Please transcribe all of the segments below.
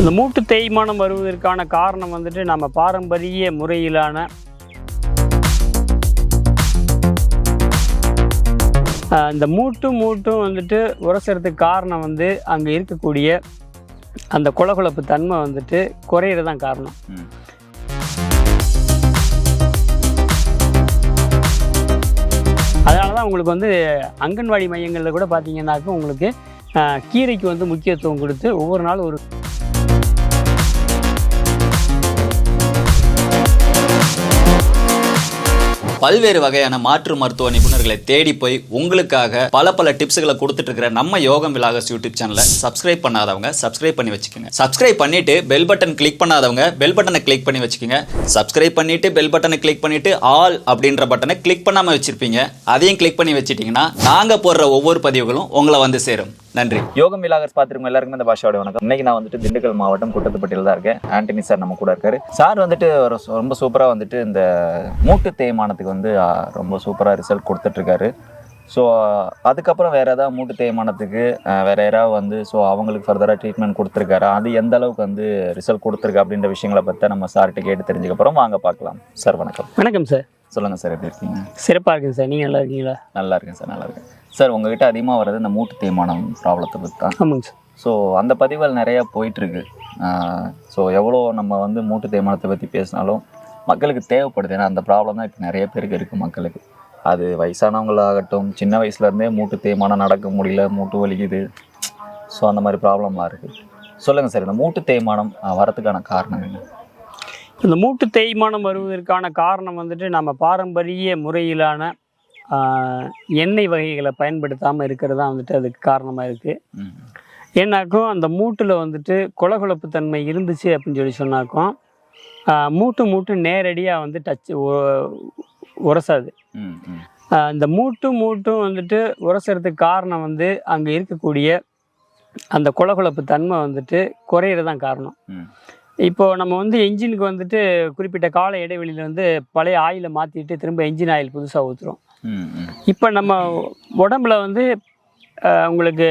இந்த மூட்டு தேய்மானம் வருவதற்கான காரணம் வந்துட்டு நம்ம பாரம்பரிய முறையிலான இந்த மூட்டும் மூட்டும் வந்துட்டு உரசுறதுக்கு காரணம் வந்து அங்கே இருக்கக்கூடிய அந்த கொலகொலப்பு தன்மை வந்துட்டு குறையிறது தான் காரணம். அதனால தான் உங்களுக்கு வந்து அங்கன்வாடி மையங்களில் கூட பார்த்தீங்கன்னாக்க உங்களுக்கு கீரைக்கு வந்து முக்கியத்துவம் கொடுத்து ஒவ்வொரு நாளும் ஒரு பல்வேறு வகையான மாற்று மருத்துவ நிபுணர்களை தேடி போய் உங்களுக்காக பல பல டிப்ஸ்களை கொடுத்துட்டு இருக்கிற நம்ம யோகம் விலாகஸ் யூடியூப் சேனலை சப்ஸ்கிரைப் பண்ணாதவங்க சப்ஸ்கிரைப் பண்ணி வச்சுக்கோங்க. சப்ஸ்கிரைப் பண்ணிட்டு பெல் பட்டன் கிளிக் பண்ணாதவங்க பெல் பட்டனை கிளிக் பண்ணி வச்சுக்கோங்க. சப்ஸ்கிரைப் பண்ணிட்டு பெல் பட்டனை கிளிக் பண்ணிட்டு ஆல் அப்படின்ற பட்டனை கிளிக் பண்ணாம வச்சிருப்பீங்க. அதையும் கிளிக் பண்ணி வச்சிட்டீங்கன்னா நாங்க போடுற ஒவ்வொரு பதிவுகளும் உங்களை வந்து சேரும். நன்றி. யோகம் விலாகர்ஸ் பார்த்துருக்கோம் எல்லாருக்குமே இந்த பாஷாவோட வணக்கம். இன்னைக்கு நான் வந்துட்டு திண்டுக்கல் மாவட்டம் குட்டத்துப்பட்டியில் தான் இருக்கேன். ஆண்டனி சார் நம்ம கூட இருக்காரு. சார் வந்துட்டு ரொம்ப சூப்பராக வந்துட்டு இந்த மூட்டு தேய்மானத்துக்கு வந்து ரொம்ப சூப்பராக ரிசல்ட் கொடுத்துட்ருக்காரு. ஸோ அதுக்கப்புறம் வேறு ஏதாவது மூட்டு தேய்மானத்துக்கு வேறு யாராவது வந்து ஸோ அவங்களுக்கு ஃபர்தராக ட்ரீட்மெண்ட் கொடுத்துருக்காரு? அது எந்த அளவுக்கு வந்து ரிசல்ட் கொடுத்துருக்கு அப்படின்ற விஷயங்களை பற்றி நம்ம சார்கிட்ட கேட்டு தெரிஞ்சுக்கப்புறம் வாங்க பார்க்கலாம். சார் வணக்கம். வணக்கம் சார். சொல்லுங்கள் சார் எப்படி இருக்கீங்க? சிறப்பாக இருக்குங்க சார். நீங்கள் நல்லா இருக்கீங்களா? நல்லா இருக்கேன் சார் நல்லா இருக்கேன். சார் உங்ககிட்ட அதிகமாக வர்றது இந்த மூட்டு தேய்மானம் ப்ராப்ளத்தை பற்றி தான். ஆமாங்க சார். ஸோ அந்த பதிவுகள் நிறையா போயிட்டுருக்கு. ஸோ எவ்வளோ நம்ம வந்து மூட்டு தேய்மானத்தை பற்றி பேசினாலும் மக்களுக்கு தேவைப்படுது. ஏன்னா அந்த ப்ராப்ளம் தான் இப்போ நிறைய பேருக்கு இருக்குது மக்களுக்கு. அது வயசானவங்களாகட்டும் சின்ன வயசுலேருந்தே மூட்டு தேய்மானம் நடக்க முடியல மூட்டு வலிக்குது. ஸோ அந்த மாதிரி ப்ராப்ளம்லாம் இருக்குது சொல்லுங்கள் சார் இந்த மூட்டு தேய்மானம் ஆஹ், வரதுக்கான காரணம் என்ன? இந்த மூட்டு தேய்மானம் வருவதற்கான காரணம் வந்துட்டு நம்ம பாரம்பரிய முறையிலான எண்ணெய் வகைகளை பயன்படுத்தாமல் இருக்கிறது தான் வந்துட்டு அதுக்கு காரணமாக இருக்குது ம் ஏன்னாக்கும் அந்த மூட்டில் வந்துட்டு குலகுழப்பு தன்மை இருந்துச்சு அப்படின்னு சொல்லி சொன்னாக்கும் மூட்டு மூட்டு நேரடியாக வந்து டச் உரசாது. இந்த மூட்டு மூட்டும் வந்துட்டு உரசுறதுக்கு காரணம் வந்து அங்கே இருக்கக்கூடிய அந்த குலகுழப்பு தன்மை வந்துட்டு குறையிறதான் காரணம். ம் இப்போ நம்ம வந்து என்ஜினுக்கு வந்துட்டு குறிப்பிட்ட கால இடைவெளியில் வந்து பழைய ஆயிலை மாற்றிட்டு திரும்ப என்ஜின் ஆயில் புதுசாக ஊற்றுறோம் இப்போ நம்ம உடம்புல வந்து உங்களுக்கு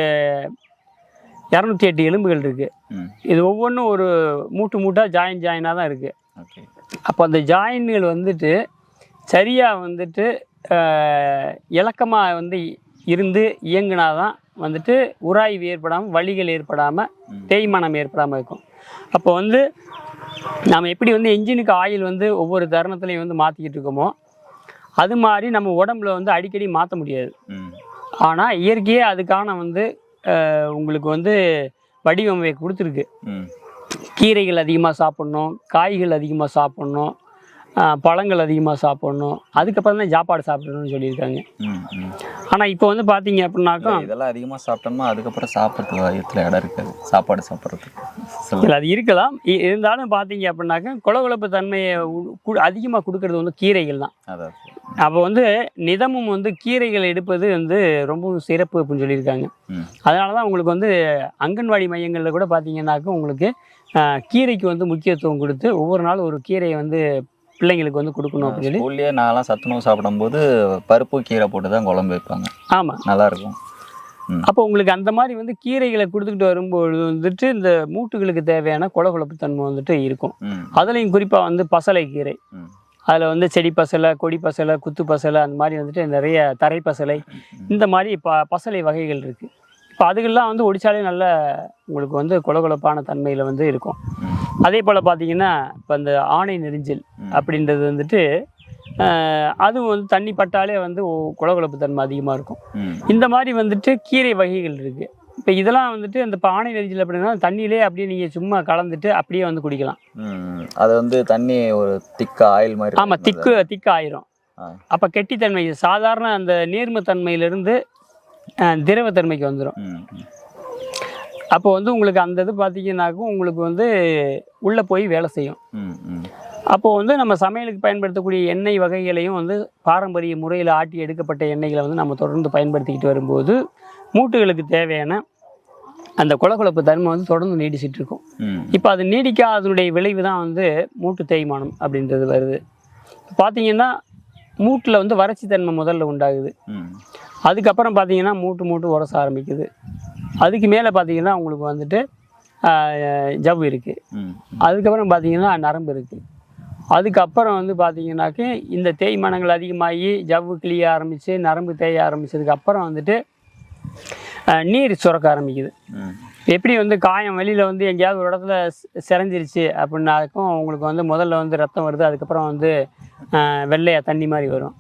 இரநூத்தி எட்டு எலும்புகள் இருக்குது இது ஒவ்வொன்றும் ஒரு மூட்டு மூட்டாக ஜாயின் ஜாயினாக தான் இருக்குது அப்போ அந்த ஜாயின்கள் வந்துட்டு சரியாக வந்துட்டு இலக்கமாக வந்து இருந்து இயங்குனா தான் வந்துட்டு உராய்வு ஏற்படாமல் வலிகள் ஏற்படாமல். தேய்மானம் ஏற்படாமல் இருக்கும். அப்போ வந்து நாம் எப்படி வந்து என்ஜினுக்கு ஆயில் வந்து ஒவ்வொரு தருணத்துலையும் வந்து மாற்றிக்கிட்டு இருக்கோமோ அது மாதிரி நம்ம உடம்புல வந்து அடிக்கடி மாற்ற முடியாது. ஆனால் இயற்கையே அதுக்கான வந்து உங்களுக்கு வந்து வடிவமைப்பு கொடுத்துருக்கு. கீரைகள் அதிகமாக சாப்பிட்ணும் காய்கள் அதிகமாக சாப்பிட்ணும் பழங்கள் அதிகமாக சாப்பிட்ணும். அதுக்கப்புறம் தான் சாப்பாடு சாப்பிடணும்னு சொல்லியிருக்காங்க. ஆனால் இப்போ வந்து பார்த்தீங்க அப்படின்னாக்கா இதெல்லாம் அதிகமாக சாப்பிட்டோம்னா அதுக்கப்புறம் சாப்பிட்றதுக்கு வயிற்றுல இடம் இருக்காது. சாப்பாடு சாப்பிட்றதுக்கு. இல்லை அது இருக்கலாம். இருந்தாலும் பார்த்தீங்க அப்படின்னாக்கா கொலகொலப்பு தன்மையை அதிகமாக கொடுக்கறது வந்து கீரைகள் தான். அப்போ வந்து நிதமும் வந்து கீரைகள் எடுப்பது வந்து ரொம்பவும் சிறப்பு அப்படின்னு சொல்லியிருக்காங்க. அதனால தான் உங்களுக்கு வந்து அங்கன்வாடி மையங்களில் கூட பார்த்தீங்கன்னாக்கா உங்களுக்கு கீரைக்கு வந்து முக்கியத்துவம் கொடுத்து ஒவ்வொரு நாளும் ஒரு கீரையை வந்து பிள்ளைங்களுக்கு வந்து கொடுக்கணும் அப்படின்னு சொல்லி? ஸ்கூல்லேயே நான்லாம் சத்துணவு சாப்பிடும்போது பருப்பு கீரை போட்டு தான் குழம்பு வைப்பாங்க. ஆமாம் நல்லா இருக்கும் ம். அப்போ உங்களுக்கு அந்த மாதிரி வந்து கீரைகளை கொடுத்துக்கிட்டு வரும்பொழுது வந்துட்டு இந்த மூட்டுகளுக்கு தேவையான கொலகொலப்பு தன்மை வந்துட்டு இருக்கும். அதுலேயும் குறிப்பாக வந்து பசலை கீரை. அதில் வந்து செடி பசலை கொடி பசலை குத்து பசலை அந்த மாதிரி வந்துட்டு நிறைய தரை பசலை இந்த மாதிரி ப பசலை வகைகள் இருக்குது இப்போ அதுகள்லாம் வந்து ஒடிச்சாலே நல்ல உங்களுக்கு வந்து கொலகொலப்பான தன்மையில் வந்து இருக்கும். அதே போல் பார்த்தீங்கன்னா இப்போ இந்த ஆணை நெரிஞ்சல். அப்படின்றது வந்துட்டு அதுவும் வந்து தண்ணி பட்டாலே வந்து கொலகொலப்பு தன்மை அதிகமாக இருக்கும். இந்த மாதிரி வந்துட்டு கீரை வகைகள் இருக்கு. இப்போ இதெல்லாம் வந்துட்டு இந்த பானை நெரிஞ்சல் அப்படின்னா தண்ணியிலே அப்படியே நீங்கள் சும்மா கலந்துட்டு அப்படியே வந்து குடிக்கலாம். அது வந்து தண்ணி ஒரு திக்க ஆயில் மாதிரி ஆமாம் திக்கு திக்கு ஆயிரும். அப்போ கெட்டித்தன்மை சாதாரண அந்த நீர்மத்தன்மையிலிருந்து திரவத்தன்மைக்கு வந்துடும். அப்போ வந்து உங்களுக்கு அந்த இது பார்த்தீங்கன்னாக்கும் உங்களுக்கு வந்து உள்ளே போய் வேலை செய்யும். ம் ம். அப்போ வந்து நம்ம சமையலுக்கு பயன்படுத்தக்கூடிய எண்ணெய் வகைகளையும் வந்து பாரம்பரிய முறையில் ஆட்டி எடுக்கப்பட்ட எண்ணெய்களை வந்து நம்ம தொடர்ந்து பயன்படுத்திக்கிட்டு வரும்போது மூட்டுகளுக்கு தேவையான அந்த கொலகொலப்பு தன்மை வந்து தொடர்ந்து நீடிச்சிட்டு இருக்கும் இப்போ அது நீடிக்காதனுடைய விளைவு தான் வந்து மூட்டு தேய்மானம் அப்படின்றது வருது. பார்த்தீங்கன்னா மூட்டில் வந்து வறட்சி தன்மை முதல்ல உண்டாகுது. அதுக்கப்புறம் பார்த்தீங்கன்னா மூட்டு மூட்டு உரச ஆரம்பிக்குது. அதுக்கு மேலே பார்த்தீங்கன்னா உங்களுக்கு வந்துட்டு ஜவ் இருக்குது அதுக்கப்புறம் பார்த்தீங்கன்னா நரம்பு இருக்குது அதுக்கப்புறம் வந்து பார்த்தீங்கன்னாக்க இந்த தேய்மானங்கள் அதிகமாகி ஜவ்வு கிளிய ஆரம்பித்து நரம்பு தேய ஆரம்பிச்சதுக்கு அப்புறம் வந்துட்டு நீர் சுரக்க ஆரம்பிக்குது. எப்படி வந்து காயம் வெளியில் வந்து எங்கேயாவது ஒரு இடத்துல செ- செரஞ்சிருச்சு அப்படின்னாக்கும் உங்களுக்கு வந்து முதல்ல வந்து ரத்தம் வருது அதுக்கப்புறம் வந்து அஹ், வெள்ளையா தண்ணி மாதிரி வரும்.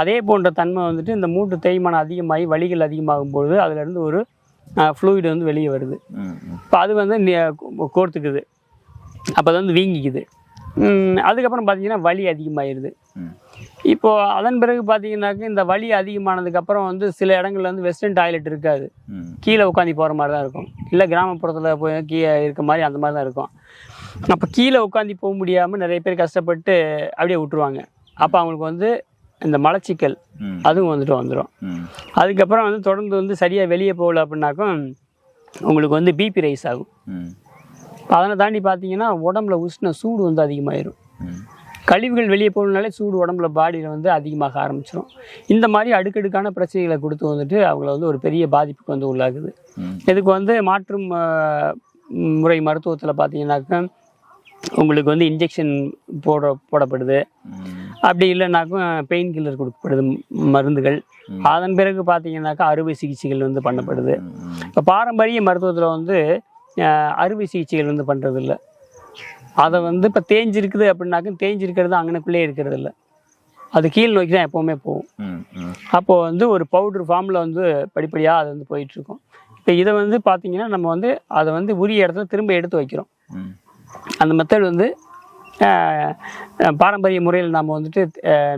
அதே போன்ற தன்மை வந்துட்டு இந்த மூட்டு தேய்மானம் அதிகமாகி வலிகள் அதிகமாகும் பொழுது அதுலேருந்து ஒரு ஃப்ளூயிட் வந்து வெளியே வருது. இப்போ அது வந்து கோர்த்துக்குது. அப்போ அது வந்து வீங்கிக்குது. அதுக்கப்புறம் பார்த்தீங்கன்னா வலி அதிகமாகிடுது இப்போது இப்போ அதன் பிறகு பார்த்தீங்கன்னாக்க இந்த வலி அதிகமானதுக்கு அப்புறம் வந்து சில இடங்கள்ல வந்து வெஸ்டர்ன் டாய்லெட் இருக்காது. கீழே உட்காந்து போகிற மாதிரி தான் இருக்கும். இல்லை கிராமப்புறத்தில் போய் கீழே இருக்க மாதிரி அந்த மாதிரி தான் இருக்கும். அப்போ கீழே உட்காந்து போக முடியாமல் நிறைய பேர் கஷ்டப்பட்டு அப்படியே விட்டுருவாங்க. அப்போ அவங்களுக்கு வந்து இந்த மலச்சிக்கல் அதுவும் வந்துட்டு வந்துடும் அதுக்கப்புறம் வந்து தொடர்ந்து வந்து சரியாக வெளியே போகல அப்படின்னாக்கும் உங்களுக்கு வந்து பிபி ரைஸ் ஆகும். அதனை தாண்டி பார்த்தீங்கன்னா உடம்புல உஷ்ண சூடு வந்து அதிகமாயிரும். ம். கழிவுகள் வெளியே போகணுனாலே சூடு உடம்புல பாடியில் வந்து அதிகமாக ஆரம்பிச்சிடும் இந்த மாதிரி அடுக்கடுக்கான பிரச்சனைகளை கொடுத்து வந்துட்டு அவங்கள வந்து ஒரு பெரிய பாதிப்புக்கு வந்து உள்ளாகுது இதுக்கு வந்து மாற்றும் முறை மருத்துவத்தில் பார்த்தீங்கன்னாக்கா உங்களுக்கு வந்து இன்ஜெக்ஷன் போட போடப்படுது. அப்படி இல்லைனாக்கும் பெயின் கில்லர் கொடுக்கப்படுது மருந்துகள். அதன் பிறகு பார்த்தீங்கன்னாக்கா அறுவை சிகிச்சைகள் வந்து பண்ணப்படுது. இப்போ பாரம்பரிய மருத்துவத்தில் வந்து அறுவை சிகிச்சைகள் வந்து பண்ணுறது இல்லை அதை வந்து இப்போ தேஞ்சிருக்குது அப்படின்னாக்க தேஞ்சிருக்கிறது அங்கனக்குள்ளே இருக்கிறது இல்லை அது கீழ் நோக்கி தான் எப்போவுமே போகும். அப்போது வந்து ஒரு பவுடர் ஃபார்மில் வந்து படிப்படியாக அது வந்து போயிட்டுருக்கும். இப்போ இதை வந்து பார்த்தீங்கன்னா நம்ம வந்து அதை வந்து உரிய இடத்துல திரும்ப எடுத்து வைக்கிறோம். அந்த மெத்தட் வந்து பாரம்பரிய முறையில் நம்ம வந்துட்டு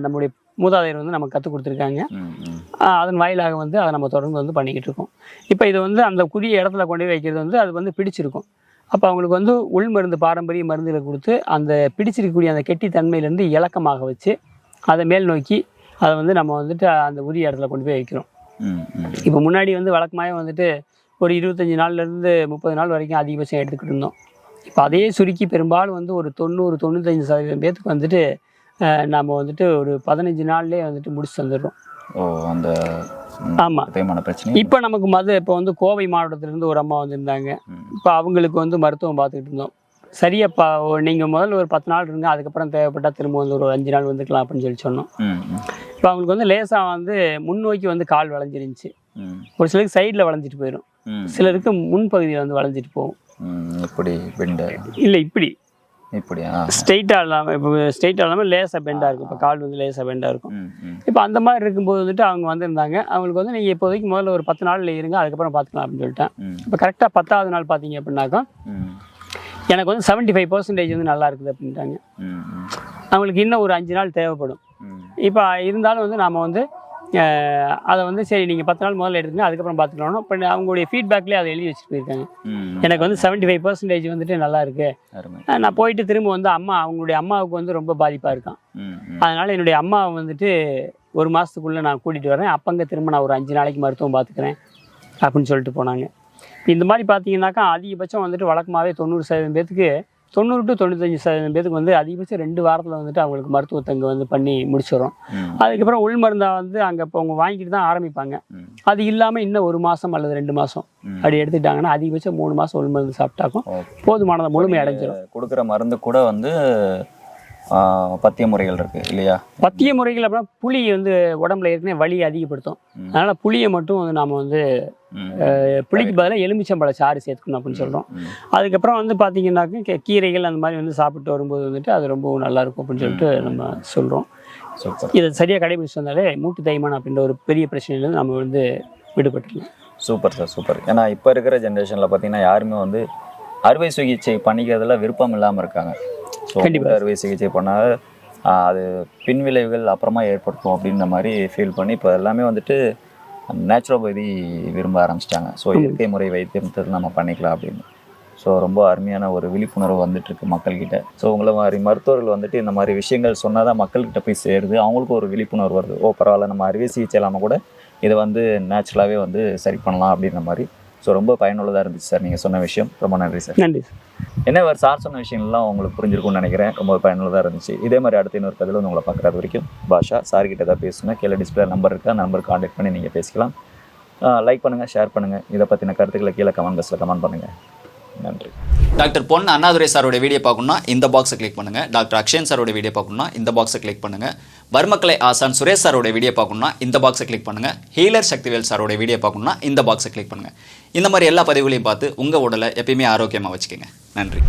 நம்முடைய மூதாதையர் வந்து நமக்கு கற்றுக் கொடுத்துருக்காங்க. அதன் வாயிலாக வந்து அதை நம்ம தொடர்ந்து வந்து பண்ணிக்கிட்டு இருக்கோம். இப்போ இது வந்து அந்த குறிய இடத்துல கொண்டு போய் வைக்கிறது வந்து அது வந்து பிடிச்சிருக்கும். அப்போ அவங்களுக்கு வந்து உள் மருந்து பாரம்பரிய மருந்துகளை கொடுத்து அந்த பிடிச்சிருக்கக்கூடிய அந்த கெட்டி தன்மையிலேருந்து இலக்கமாக வச்சு அதை மேல் நோக்கி அதை வந்து நம்ம வந்துட்டு அந்த உரிய இடத்துல கொண்டு போய் வைக்கிறோம். இப்போ முன்னாடி வந்து வழக்கமாக வந்துட்டு ஒரு இருபத்தஞ்சி நாள்லேருந்து முப்பது நாள் வரைக்கும் அதிகபட்சம் எடுத்துக்கிட்டு இருந்தோம். இப்போ அதையே சுருக்கி பெரும்பாலும் வந்து ஒரு தொண்ணூறு தொண்ணூத்தஞ்சு சதவீதம் பேத்துக்கு வந்துட்டு நம்ம வந்துட்டு ஒரு பதினஞ்சு நாள்லேயே வந்துட்டு முடிச்சு தந்துடுறோம். ஓ அந்த ஆமாம் தேய்மான பிரச்சனை இப்போ நமக்கு மது இப்போ வந்து கோவை மாவட்டத்திலேருந்து ஒரு அம்மா வந்திருந்தாங்க. இப்போ அவங்களுக்கு வந்து மருத்துவம் பார்த்துக்கிட்டு இருந்தோம். சரியாப்பா நீங்கள் முதல்ல ஒரு பத்து நாள் இருங்க அதுக்கப்புறம் தேவைப்பட்டால் திரும்ப வந்து ஒரு அஞ்சு நாள் வந்துக்கலாம் அப்படின்னு சொல்லி சொன்னோம். இப்போ அவங்களுக்கு வந்து லேசாக வந்து முன்னோக்கி வந்து கால் வளைஞ்சிருந்துச்சு. ஒரு சிலருக்கு சைடில் வளைஞ்சிட்டு போயிடும் சிலருக்கு முன்பகுதியில் வந்து வளைஞ்சிட்டு போகும். இப்படி பெண்டு இல்லை இப்படி. இப்படியா? ஸ்ட்ரெயிட்டாக இல்லாமல் இப்போ ஸ்ட்ரெயிட்டாக இல்லாமல் லேசாக பெண்டாக இருக்கும். இப்போ கால் வந்து லேசாக பெண்டாக இருக்கும். இப்போ அந்த மாதிரி இருக்கும்போது வந்துட்டு அவங்க வந்திருந்தாங்க. அவங்களுக்கு வந்து நீங்கள் இப்போதைக்கு முதல்ல ஒரு பத்து நாளில் இருங்க அதுக்கப்புறம் பார்த்துக்கலாம் அப்படின்னு சொல்லிட்டேன். இப்போ கரெக்டாக பத்தாவது நாள் பார்த்தீங்க அப்படின்னாக்கா எனக்கு வந்து 75% ஃபைவ் பர்சன்டேஜ் வந்து நல்லா இருக்குது அப்படின்ட்டாங்க. அவங்களுக்கு இன்னும் ஒரு அஞ்சு நாள் தேவைப்படும். இப்போ இருந்தாலும் வந்து நாம் வந்து அதை வந்து சரி நீங்கள் பத்து நாள் முதல்ல எடுத்துங்க அதுக்கப்புறம் பார்த்துக்கலாம் இப்போ அவங்களுடைய ஃபீட்பேக்லேயே அதை எழுதி வச்சுட்டு போயிருக்காங்க எனக்கு வந்து 75% ஃபைவ் பர்சன்டேஜ் வந்துட்டு நல்லா இருக்கு. நான் போயிட்டு திரும்ப வந்து அம்மா அவங்களுடைய அம்மாவுக்கு வந்து ரொம்ப பாதிப்பாக இருக்கான். அதனால் என்னுடைய அம்மாவை வந்துட்டு ஒரு மாதத்துக்குள்ளே நான் கூட்டிகிட்டு வரேன். அப்பங்க திரும்ப நான் ஒரு அஞ்சு நாளைக்கு மருத்துவம் பார்த்துக்கிறேன் அப்படின்னு சொல்லிட்டு போனாங்க. இந்த மாதிரி பார்த்தீங்கன்னாக்கா அதிகபட்சம் வந்துட்டு வழக்கமாகவே தொண்ணூறு சதவீதம் பேத்துக்கு தொண்ணூறு டு தொண்ணூத்தஞ்சு சதவீதம் பேத்துக்கு வந்து அதிகபட்சம் ரெண்டு வாரத்தில் வந்துட்டு அவங்களுக்கு மருத்துவத்தை அங்கே வந்து பண்ணி முடிச்சிடும் அதுக்கப்புறம் உள் மருந்தை வந்து அங்கே இப்போ அவங்க வாங்கிட்டு தான் ஆரம்பிப்பாங்க. அது இல்லாமல் இன்னும் ஒரு மாதம் அல்லது ரெண்டு மாதம். அப்படி எடுத்துக்கிட்டாங்கன்னா அதிகபட்சம் மூணு மாதம் உள் மருந்து சாப்பிட்டாக்கும் போதுமானதை முழுமை அடைஞ்சிரும். கொடுக்குற மருந்து கூட வந்து பத்திய முறைகள் இருக்கு இல்லையா? பத்திய முறைகள் அப்படின்னா புளி வந்து உடம்புல ஏற்கனவே வலியை அதிகப்படுத்தும். அதனால் புளியை மட்டும் வந்து நாம் வந்து புளிக்கு பதிலாக எலுமிச்சம்பழ சாறு சேர்த்துக்கணும் அப்படின்னு சொல்கிறோம் அதுக்கப்புறம் வந்து பார்த்தீங்கன்னாக்க கீரைகள் அந்த மாதிரி வந்து சாப்பிட்டு வரும்போது வந்துட்டு அது ரொம்ப நல்லா இருக்கும் அப்படின்னு சொல்லிட்டு நம்ம சொல்கிறோம் இதை சரியாக கடைபிடிச்சு வந்தாலே மூட்டு தேய்மானம் அப்படின்ற ஒரு பெரிய பிரச்சனையிலேருந்து நம்ம வந்து விடுபட்டுலாம் சூப்பர் சார் சூப்பர். ஏன்னா இப்போ இருக்கிற ஜென்ரேஷனில் பார்த்தீங்கன்னா யாருமே வந்து அறுவை சிகிச்சை பண்ணிக்கிறதுல விருப்பம் இல்லாமல் இருக்காங்க. அறுவை சிகிச்சை பண்ணால் அது பின்விளைவுகள் அப்புறமா ஏற்படுத்தும் அப்படின்ற மாதிரி ஃபீல் பண்ணி இப்போ எல்லாமே வந்துட்டு நேச்சுரோபதி விரும்ப ஆரம்பிச்சிட்டாங்க. ஸோ இயற்கை முறை வைத்தியத்தில் நம்ம பண்ணிக்கலாம் அப்படின்னு. ஸோ ரொம்ப அருமையான ஒரு விழிப்புணர்வு வந்துட்டு இருக்கு மக்கள்கிட்ட. ஸோ உங்களை மாதிரி மருத்துவர்கள் வந்துட்டு இந்த மாதிரி விஷயங்கள் சொன்னால் தான் மக்கள்கிட்ட போய் சேருது. அவங்களுக்கும் ஒரு விழிப்புணர்வு வருது. ஓ பரவாயில்ல நம்ம அறுவை சிகிச்சை இல்லாமல் கூட இதை வந்து நேச்சுரலாகவே வந்து சரி பண்ணலாம் அப்படின்ற மாதிரி ஸோ ரொம்ப பயனுள்ளதாக இருந்துச்சு சார் நீங்கள் சொன்ன விஷயம். ரொம்ப நன்றி சார். நன்றி சார். என்ன சார் சொன்ன விஷயங்கள்லாம் உங்களுக்கு புரிஞ்சிருக்கும்னு நினைக்கிறேன். ரொம்ப பயனுள்ளதாக இருந்துச்சு. இதே மாதிரி அடுத்த இன்னொரு கதையில் வந்து உங்களை பார்க்குறது வரைக்கும் பாஷா சார் கிட்ட ஏதாவது பேசுங்க கீழே டிஸ்பிளே நம்பர் இருக்கா? நம்பர் காண்டாக்ட் பண்ணி நீங்கள் பேசிக்கலாம். லைக் பண்ணுங்கள் ஷேர் பண்ணுங்கள் இதை பற்றின கருத்துக்களை கீழே கமெண்ட் பாக்ஸில் கமெண்ட் பண்ணுங்கள் நன்றி. டாக்டர் பொன் அண்ணாதுரை சாரோட வீடியோ பார்க்கணும்னா இந்த பாக்ஸை கிளிக் பண்ணுங்க. டாக்டர் அக்ஷயன் சாரோட வீடியோ பார்க்கணும்னா இந்த பாக்ஸை கிளிக் பண்ணுங்க. வர்மக்கலை ஆசான் சுரேஷ் சாரோட வீடியோ பார்க்கணும்னா இந்த பாக்ஸை கிளிக் பண்ணுங்க. ஹீலர் சக்திவேல் சாரோட வீடியோ பார்க்கணும்னா இந்த பாக்ஸை கிளிக் பண்ணுங்க. இந்த மாதிரி எல்லா பதிவுகளையும் பார்த்து உங்கள் உடலை எப்பயுமே ஆரோக்கியமாக வச்சுக்கோங்க. நன்றி.